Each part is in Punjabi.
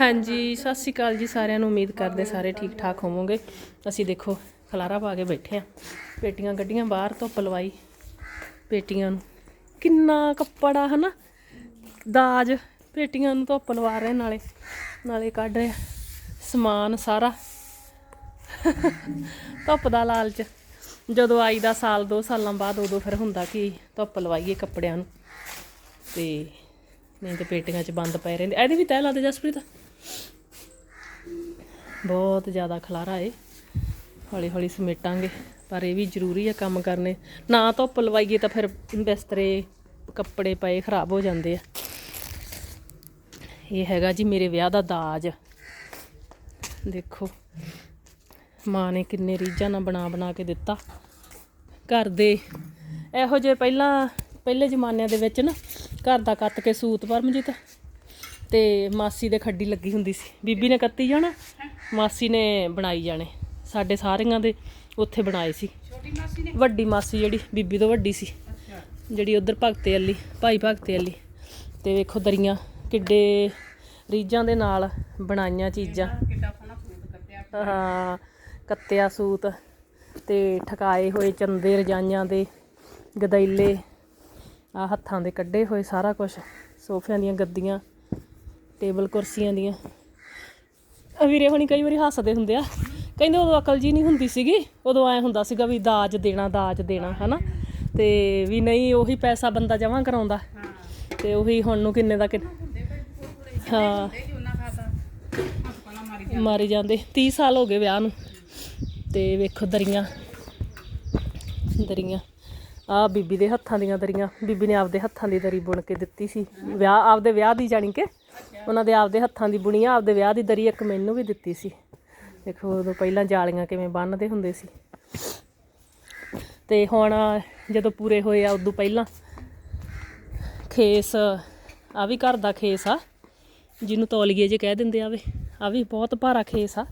ਹਾਂਜੀ, ਸਤਿ ਸ਼੍ਰੀ ਅਕਾਲ ਜੀ ਸਾਰਿਆਂ ਨੂੰ। ਉਮੀਦ ਕਰਦੇ ਸਾਰੇ ਠੀਕ ਠਾਕ ਹੋਵੋਗੇ। ਅਸੀਂ ਦੇਖੋ, ਖਲਾਰਾ ਪਾ ਕੇ ਬੈਠੇ ਆ ਪੇਟੀਆਂ ਗੱਡੀਆਂ ਬਾਹਰ ਧੁੱਪ ਲਵਾਈ ਪੇਟੀਆਂ ਨੂੰ। ਕਿੰਨਾ ਕੱਪੜਾ, ਹਨਾ? ਦਾਜ। ਪੇਟੀਆਂ ਨੂੰ ਧੁੱਪ ਲਵਾ ਰਹੇ ਨਾਲੇ। ਨਾਲੇ ਕੱਢ ਰਹੇ ਸਮਾਨ ਸਾਰਾ। ਧੁੱਪ ਦਾ ਲਾਲਚ। ਜਦੋਂ ਆਈ ਦਾ ਸਾਲ, ਦੋ ਸਾਲਾਂ ਬਾਅਦ ਉਦੋਂ ਫਿਰ ਹੁੰਦਾ ਕਿ ਧੁੱਪ ਲਵਾਈਏ ਕੱਪੜਿਆਂ ਨੂੰ। ਤੇ ਨਹੀਂ ਤੇ ਪੇਟੀਆਂ 'ਚ ਬੰਦ ਪਏ ਰਹਿੰਦੇ। ਇਹਦੇ ਵੀ ਤਹਿ ਲਾ ਦੇ ਜਸਪ੍ਰੀਤ। ਬਹੁਤ ਜ਼ਿਆਦਾ ਖਲਾਰਾ ਏ। ਹੌਲੀ ਹੌਲੀ ਸਮੇਟਾਂਗੇ। ਪਰ ਇਹ ਵੀ ਜ਼ਰੂਰੀ ਆ ਕੰਮ ਕਰਨੇ। ਨਾ ਧੁੱਪ ਲਵਾਈਏ ਤਾਂ ਫਿਰ ਬਿਸਤਰੇ ਕੱਪੜੇ ਪਏ ਖਰਾਬ ਹੋ ਜਾਂਦੇ ਆ। ਇਹ ਹੈਗਾ ਜੀ ਮੇਰੇ ਵਿਆਹ ਦਾ ਦਾਜ। ਦੇਖੋ। ਮਾਂ ਨੇ ਕਿੰਨੇ ਰੀਝਾਂ ਨਾਲ ਬਣਾ ਬਣਾ ਕੇ ਦਿੱਤਾ। ਘਰ ਦੇ। ਇਹੋ ਜਿਹੇ ਪਹਿਲਾਂ ਪਹਿਲੇ ਜ਼ਮਾਨਿਆਂ ਦੇ ਵਿੱਚ ਨਾ ਘਰ ਦਾ ਕੱਤ ਕੇ ਸੂਤ ਪਰਮਜੀਤ ਤੇ ਮਾਸੀ ਦੇ ਖੱਡੀ ਲੱਗੀ ਹੁੰਦੀ ਸੀ। ਬੀਬੀ ਨੇ ਕੱਤੀ ਜਾਣਾ ਮਾਸੀ ਨੇ ਬਣਾਈ ਜਾਣੇ। ਸਾਡੇ ਸਾਰਿਆਂ ਦੇ ਉੱਥੇ ਬਣਾਏ ਸੀ। ਵੱਡੀ ਮਾਸੀ ਜਿਹੜੀ ਬੀਬੀ ਤੋਂ ਵੱਡੀ ਸੀ। ਜਿਹੜੀ ਉਧਰ ਭਗਤੇ ਵਾਲੀ ਭਾਈ ਭਗਤੇ ਵਾਲੀ ਤੇ ਵੇਖੋ ਦਰੀਆਂ ਕਿੱਡੇ ਰੀਝਾਂ ਦੇ ਨਾਲ ਬਣਾਈਆਂ ਚੀਜ਼ਾਂ। ਹਾਂ ਕੱਤਿਆ ਸੂਤ ਤੇ ਠਕਾਏ ਹੋਏ ਚੰਦੇ ਰਜਾਈਆਂ ਦੇ ਗਦੈਲੇ ਆ ਹੱਥਾਂ ਦੇ ਕੱਢੇ ਹੋਏ ਸਾਰਾ ਕੁਝ ਸੋਫਿਆਂ ਦੀਆਂ ਗੱਦੀਆਂ, ਟੇਬਲ ਕੁਰਸੀਆਂ ਦੀਆਂ। ਆ ਵੀਰੇ ਹੁਣੀ ਕਈ ਵਾਰੀ ਹੱਸਦੇ ਹੁੰਦੇ ਆ। ਕਹਿੰਦੇ ਉਦੋਂ ਅਕਲ ਜੀ ਨਹੀਂ ਹੁੰਦੀ ਸੀਗੀ, ਉਦੋਂ ਐ ਹੁੰਦਾ ਸੀਗਾ ਵੀ ਦਾਜ ਦੇਣਾ ਦਾਜ ਦੇਣਾ, ਹਨਾ? ਤੇ ਵੀ ਨਹੀਂ, ਉਹੀ ਪੈਸਾ ਬੰਦਾ ਜਮ੍ਹਾਂ ਕਰਾਉਂਦਾ। ਤੇ ਉਹੀ ਹੁਣ ਨੂੰ ਕਿੰਨੇ ਦਾ ਕਿ ਹਾਂ। ਮਾਰੀ ਜਾਂਦੇ। 30 ਸਾਲ ਹੋ ਗਏ ਵਿਆਹ ਨੂੰ। ਤੇ ਵੇਖੋ ਦਰੀਆਂ ਦਰੀਆਂ। ਆ ਬੀਬੀ ਦੇ ਹੱਥਾਂ ਦੀਆਂ ਦਰੀਆਂ ਬੀਬੀ ਨੇ ਆਪਦੇ ਹੱਥਾਂ ਦੀ ਦਰੀ ਬੁਣ ਕੇ ਦਿੱਤੀ ਸੀ। ਵਿਆਹ ਆਪਦੇ ਵਿਆਹ ਦੀ ਜਾਣੀ ਕਿ ਉਹਨਾਂ ਦੇ ਆਪਦੇ ਹੱਥਾਂ ਦੀ ਬੁਣੀ ਆ ਆਪਦੇ ਵਿਆਹ ਦੀ ਦਰੀ ਇੱਕ ਮੈਨੂੰ ਵੀ ਦਿੱਤੀ ਸੀ। ਦੇਖੋ ਉਦੋਂ ਪਹਿਲਾਂ ਜਾਲੀਆਂ ਕਿਵੇਂ ਬੰਨਦੇ ਹੁੰਦੇ ਸੀ। ਤੇ ਹੁਣ ਜਦੋਂ ਪੂਰੇ ਹੋਏ ਆ ਉਦੋਂ ਪਹਿਲਾਂ ਖੇਸ ਆ ਵੀ ਘਰ ਦਾ ਖੇਸ ਆ ਜਿਹਨੂੰ ਤੌਲੀਏ ਜੇ ਕਹਿ ਦਿੰਦੇ ਆਵੇ ਆ ਵੀ ਬਹੁਤ ਭਾਰਾ ਖੇਸ ਆ।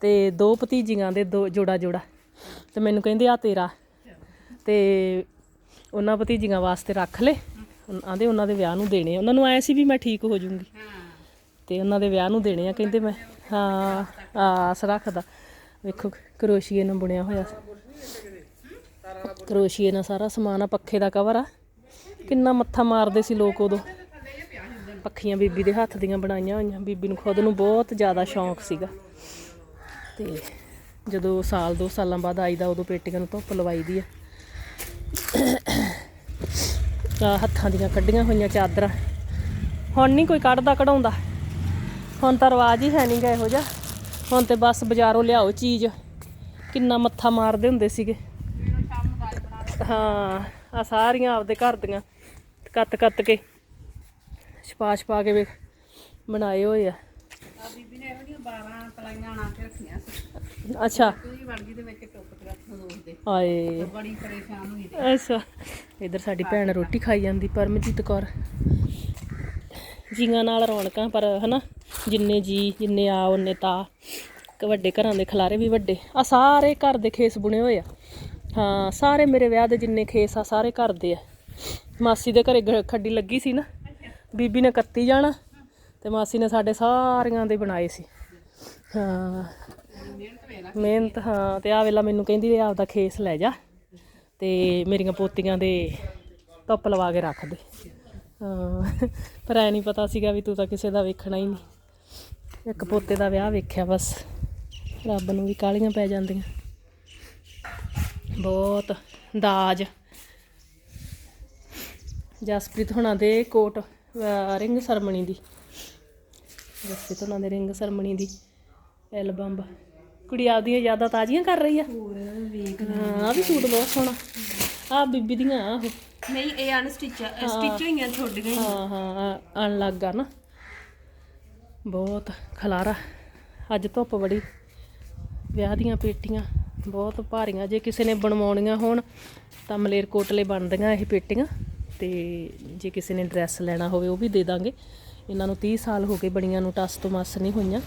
ਤੇ ਦੋ ਭਤੀਜੀਆਂ ਦੇ ਦੋ ਜੋੜਾ ਜੋੜਾ ਤੇ ਮੈਨੂੰ ਕਹਿੰਦੇ ਆ ਤੇਰਾ। ਤੇ ਉਹਨਾਂ ਭਤੀਜੀਆਂ ਵਾਸਤੇ ਰੱਖ ਲੈ ਆਂਦੇ ਉਹਨਾਂ ਦੇ ਵਿਆਹ ਨੂੰ ਦੇਣੇ ਉਹਨਾਂ ਨੂੰ ਆਇਆ ਸੀ ਵੀ ਮੈਂ ਠੀਕ ਹੋ ਜਾਊਂਗੀ ਤੇ ਉਹਨਾਂ ਦੇ ਵਿਆਹ ਨੂੰ ਦੇਣੇ ਆ। ਕਹਿੰਦੇ ਮੈਂ ਹਾਂ, ਆਸ ਰੱਖਦਾ। ਵੇਖੋ, ਕਰੋਸ਼ੀਏ ਨਾਲ ਬੁਣਿਆ ਹੋਇਆ ਕਰੋਸ਼ੀਏ ਨਾਲ ਸਾਰਾ ਸਮਾਨ ਆ, ਪੱਖੇ ਦਾ ਕਵਰ ਆ। ਕਿੰਨਾ ਮੱਥਾ ਮਾਰਦੇ ਸੀ ਲੋਕ ਉਦੋਂ। ਪੱਖੀਆਂ ਬੀਬੀ ਦੇ ਹੱਥ ਦੀਆਂ ਬਣਾਈਆਂ ਹੋਈਆਂ। ਬੀਬੀ ਨੂੰ ਖੁਦ ਨੂੰ ਬਹੁਤ ਜ਼ਿਆਦਾ ਸ਼ੌਂਕ ਸੀਗਾ। ਤੇ ਜਦੋਂ ਸਾਲ ਦੋ ਸਾਲਾਂ ਬਾਅਦ ਆਈਦਾ, ਉਦੋਂ ਪੇਟੀਆਂ ਨੂੰ ਧੁੱਪ ਲਵਾਈ ਦੀ ਆ। ਆ ਹੱਥਾਂ ਦੀਆਂ ਕੱਢੀਆਂ ਹੋਈਆਂ ਚਾਦਰਾਂ। ਹੁਣ ਨਹੀਂ ਕੋਈ ਕੱਢਦਾ ਕਢਾਉਂਦਾ। ਹੁਣ ਤਾਂ ਰਿਵਾਜ ਹੀ ਹੈ ਨਹੀਂ ਗਾ ਇਹੋ ਜਿਹਾ। ਹੁਣ ਤੇ ਬਸ ਬਾਜ਼ਾਰੋਂ ਲਿਆਓ ਚੀਜ਼। ਕਿੰਨਾ ਮੱਥਾ ਮਾਰਦੇ ਹੁੰਦੇ ਸੀਗੇ। ਹਾਂ ਆ ਸਾਰੀਆਂ ਆਪਦੇ ਘਰ ਦੀਆਂ ਕੱਤ ਕੱਤ ਕੇ ਛਪਾ ਛਪਾ ਕੇ ਵੇਖ, ਬਣਾਏ ਹੋਏ ਆ। ਆ ਬੀਬੀ ਨੇ ਇਹੋ ਜਿਹੀਆਂ 12 ਪਲਾਈਆਂ ਬਣਾ ਕੇ ਰੱਖੀਆਂ ਸੀ। ਅੱਛਾ। ਕੋਈ ਵੜਗੀ ਦੇ ਵਿੱਚ ਟੁੱਕ ਤੇ ਰੱਖ ਦੋਸਦੇ ਆਏ ਬੜੀ ਪਰੇਸ਼ਾਨ ਹੋਈ ਤੇ ਅੱਛਾ। ਇਧਰ ਸਾਡੀ ਭੈਣ ਰੋਟੀ ਖਾਈ ਜਾਂਦੀ ਪਰਮਜੀਤ ਕੌਰ। ਜੀਆਂ ਨਾਲ ਰੌਣਕਾਂ ਪਰ ਹਨਾ ਜਿੰਨੇ ਜੀ ਜਿੰਨੇ ਆ ਉਹਨੇ ਤਾਂ। ਕ- ਵੱਡੇ ਘਰਾਂ ਦੇ ਖਲਾਰੇ ਵੀ ਵੱਡੇ। ਆ ਸਾਰੇ ਘਰ ਦੇ ਖੇਸ ਬੁਣੇ ਹੋਏ ਆ। ਹਾਂ ਸਾਰੇ ਮੇਰੇ ਵਿਆਹ ਦੇ ਜਿੰਨੇ ਖੇਸ ਆ ਸਾਰੇ ਘਰ ਦੇ ਆ। ਮਾਸੀ ਦੇ ਘਰੇ ਖੱਡੀ ਲੱਗੀ ਸੀ ਨਾ। ਬੀਬੀ ਨੇ ਕੱਤੀ ਜਾਣਾ। ਤੇ ਮਾਸੀ ਨੇ ਸਾਡੇ ਸਾਰਿਆਂ ਦੇ ਬਣਾਏ ਸੀ। ਹਾਂ। ਮਿਹਨਤ, ਹਾਂ, ਤੇ ਆ ਵੇਲਾ ਮੈਨੂੰ ਕਹਿੰਦੀ ਵੀ ਆਪਦਾ ਖੇਸ ਲੈ ਜਾ ਤੇ ਮੇਰੀਆਂ ਪੋਤੀਆਂ ਦੇ ਧੁੱਪ ਲਵਾ ਕੇ ਰੱਖ ਦੇ। ਹਾਂ, ਪਰ ਐ ਨਹੀਂ ਪਤਾ ਸੀਗਾ ਵੀ ਤੂੰ ਤਾਂ ਕਿਸੇ ਦਾ ਵੇਖਣਾ ਹੀ ਨਹੀਂ। ਇੱਕ ਪੋਤੇ ਦਾ ਵਿਆਹ ਵੇਖਿਆ ਬਸ। ਰੱਬ ਨੂੰ ਵੀ ਕਾਲੀਆਂ ਪੈ ਜਾਂਦੀਆਂ। ਬਹੁਤ ਦਾਜ। ਜਸਪ੍ਰੀਤ ਹੁਣਾਂ ਦੇ ਕੋਟ ਰਿੰਗ ਸਰਮਣੀ ਦੀ। ਜਸਪ੍ਰੀਤ ਹੁਣਾਂ ਦੇ ਰਿੰਗ ਸਰਮਣੀ ਦੀ। ਐਲਬਮ। ਕੁੜੀ ਆਪਦੀਆਂ ਯਾਦਾਂ ਤਾਜ਼ੀਆਂ ਕਰ ਰਹੀ ਆ। ਹਾਂ ਆ ਵੀ ਸੂਟ ਬਹੁਤ ਸੋਹਣਾ। ਆ ਬੀਬੀ ਦੀਆਂ ਆ ਉਹ ਨਹੀਂ ਇਹ ਅਨਸਟਿਚ ਸਟਿਚ ਹੋਈਆਂ ਥੋੜੀਆਂ ਹੀ। ਹਾਂ ਹਾਂ ਆਣ ਲੱਗਾ ਨਾ। ਬਹੁਤ ਖਲਾਰਾ। ਅੱਜ ਧੁੱਪ ਬੜੀ। ਵਿਆਹ ਦੀਆਂ ਪੇਟੀਆਂ ਬਹੁਤ ਭਾਰੀਆਂ। ਜੇ ਕਿਸੇ ਨੇ ਬਣਵਾਉਣੀਆਂ ਹੋਣ ਤਾਂ ਮਲੇਰਕੋਟਲੇ ਬਣਦੀਆਂ ਇਹ ਪੇਟੀਆਂ। ਤੇ ਜੇ ਕਿਸੇ ਨੇ ਡਰੈਸ ਲੈਣਾ ਹੋਵੇ ਉਹ ਵੀ ਦੇ ਦਾਂਗੇ। ਇਹਨਾਂ ਨੂੰ 30 ਸਾਲ ਹੋ ਗਏ ਬੜੀਆਂ ਨੂੰ ਟਸ ਤੋਂ ਮਸ ਨਹੀਂ ਹੋਈਆਂ।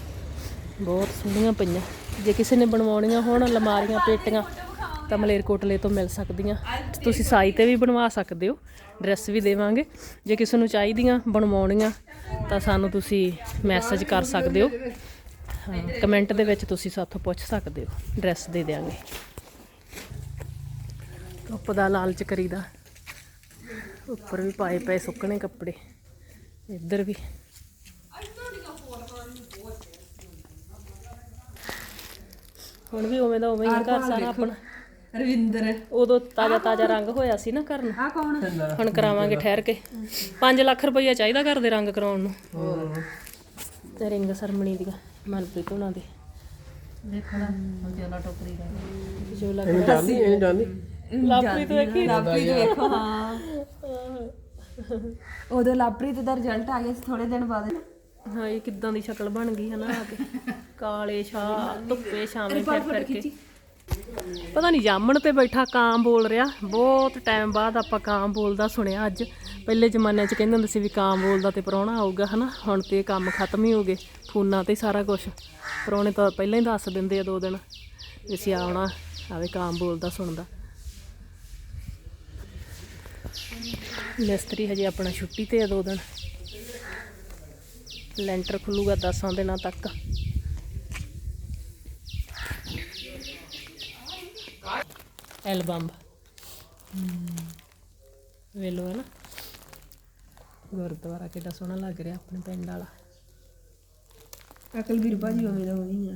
ਬਹੁਤ ਸੋਹਣੀਆਂ ਪਈਆਂ। ਜੇ ਕਿਸੇ ਨੇ ਬਣਵਾਉਣੀਆਂ ਹੋਣ, ਅਲਮਾਰੀਆਂ, ਪੇਟੀਆਂ, ਤਾਂ ਮਲੇਰਕੋਟਲੇ ਤੋਂ ਮਿਲ ਸਕਦੀਆਂ। ਤੁਸੀਂ ਸਾਈ ਤੇ ਵੀ ਬਣਵਾ ਸਕਦੇ ਹੋ। ਡਰੈਸ ਵੀ ਦੇਵਾਂਗੇ। ਜੇ ਕਿਸੇ ਨੂੰ ਚਾਹੀਦੀਆਂ ਬਣਵਾਉਣੀਆਂ, ਤਾਂ ਸਾਨੂੰ ਤੁਸੀਂ ਮੈਸੇਜ ਕਰ ਸਕਦੇ ਹੋ, ਕਮੈਂਟ ਦੇ ਵਿੱਚ ਤੁਸੀਂ ਸਾਥੋਂ ਪੁੱਛ ਸਕਦੇ ਹੋ। ਡਰੈਸ ਦੇ ਦਿਆਂਗੇ। ਧੁੱਪ ਦਾ ਲਾਲਚ ਕਰੀਦਾ। ਉੱਪਰ ਵੀ ਪਾਏ ਪਏ ਸੁੱਕਣੇ ਕੱਪੜੇ। ਇੱਧਰ ਵੀ। ਹੁਣ ਵੀ ਉਵੇਂ ਦਾ ਉਵੇਂ ਹੀ ਆ ਘਰ ਸਾਰਾ ਆਪਣਾ। ਰਵਿੰਦਰ। ਉਦੋਂ ਤਾਜ਼ਾ ਤਾਜ਼ਾ ਰੰਗ ਹੋਇਆ ਸੀ ਨਾ ਘਰ ਨੂੰ ਆ ਕੌਣ ਹੁਣ ਕਰਾਵਾਂਗੇ ਠਹਿਰ ਕੇ। 5 ਲੱਖ ਰੁਪਈਆ ਚਾਹੀਦਾ ਘਰ ਦੇ ਰੰਗ ਕਰਾਉਣ ਨੂੰ। ਤੇ ਰਿੰਗ ਸਰਮਣੀ ਦੀਆਂ ਮਨਪ੍ਰੀਤ ਉਹਨਾਂ ਦੇ। ਦੇਖੋ ਨਾ ਜੋਲਾ ਟੋਕਰੀ ਦਾ। ਜੋ ਲੱਗ ਇਹ ਜਾਣੀ ਇਹ ਜਾਣੀ ਲਾਪ੍ਰੀਤ ਵੇਖੀ? ਲਾਪ੍ਰੀਤ ਵੇਖੋ ਹਾਂ। ਉਦੋਂ ਲਾਪ੍ਰੀਤ ਦਾ ਰਿਜ਼ਲਟ ਆ ਗਿਆ ਸੀ ਥੋੜੇ ਦਿਨ ਬਾਅਦ। ਹਾਂ ਇਹ ਕਿੱਦਾਂ ਦੀ ਸ਼ਕਲ ਬਣ ਗਈ ਹੈ ਨਾ ਆ ਕੇ। ਕਾਲੇ ਸ਼ਾ ਧੁੱਪੇ ਛਾਵੇਂ ਫਿਰ ਫਿਰ ਕੇ ਪਤਾ ਨਹੀਂ ਜਾਮਣ ਤੇ ਬੈਠਾ ਕਾਂ ਬੋਲ ਰਿਹਾ। ਬਹੁਤ ਟਾਈਮ ਬਾਅਦ ਆਪਾਂ ਕਾਂ ਬੋਲਦਾ ਸੁਣਿਆ ਅੱਜ। ਪਹਿਲੇ ਜ਼ਮਾਨੇ 'ਚ ਕਹਿੰਦੇ ਹੁੰਦੇ ਸੀ ਵੀ ਕਾਂ ਬੋਲਦਾ ਤੇ ਪ੍ਰਾਹੁਣਾ ਆਊਗਾ ਹਨਾ? ਹੁਣ ਤੇ ਕੰਮ ਖਤਮ ਹੀ ਹੋ ਗਏ। ਫੋਨਾਂ ਤੇ ਸਾਰਾ ਕੁਝ ਪ੍ਰਾਹੁਣੇ ਤਾਂ ਪਹਿਲਾਂ ਹੀ ਦੱਸ ਦਿੰਦੇ ਆ ਦੋ ਦਿਨ ਅਸੀਂ ਆਉਣਾ ਆਵੇ ਕਾਂ ਬੋਲਦਾ ਸੁਣਦਾ। ਮਿਸਤਰੀ ਹਜੇ ਆਪਣਾ ਛੁੱਟੀ ਤੇ ਆ ਦੋ ਦਿਨ। ਲੈਂਟਰ ਖੁੱਲੂਗਾ 10 ਦਿਨਾਂ ਤੱਕ। ਐਲਬਮ। ਵੇਲੋ ਹੈ ਨਾ ਗੁਰਦੁਆਰਾ ਕਿੱਡਾ ਸੋਹਣਾ ਲੱਗ ਰਿਹਾ ਆਪਣੇ ਪਿੰਡ ਵਾਲਾ। ਅਕਲ ਵੀਰ ਭਾਜੀ ਉਵੇਂ ਦਾ ਹੋਣੀ ਆ